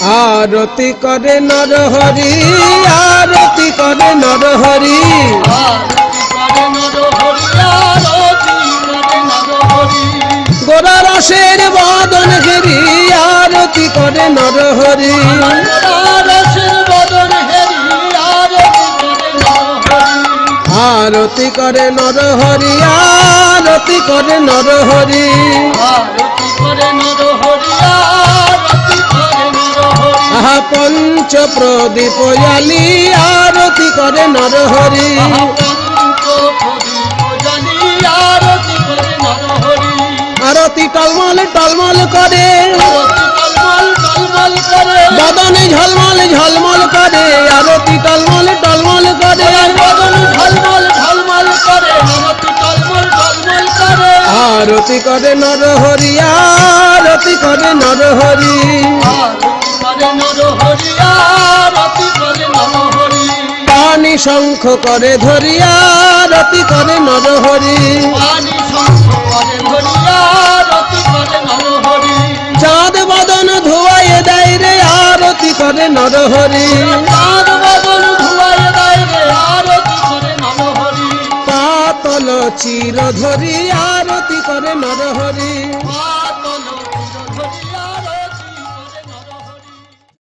আরতি করে নরহরি আরতি করে নরহরি গোরা রসের বদন ঘেরি, আরতি করে নরহরি আরতি করে নরহরি আরতি করে নরহরি আরতি করে নরহরি আহা পঞ্চ প্রদীপ জালি আরতি করে নরহরি। আরতি টলমল টলমল করে। বদনে ঝলমল ঝলমল করে। আরতি টলমল টলমল করে। আরতি করে নরহরি আরতি করে নরহরি। শঙ্খ করে ধরিয়া আরতি করে নরহরি। চাঁদ বদন ধোয়ায় দেয় রে আরতি করে নরহরি। পাতল চির ধরি আরতি করে নরহরি।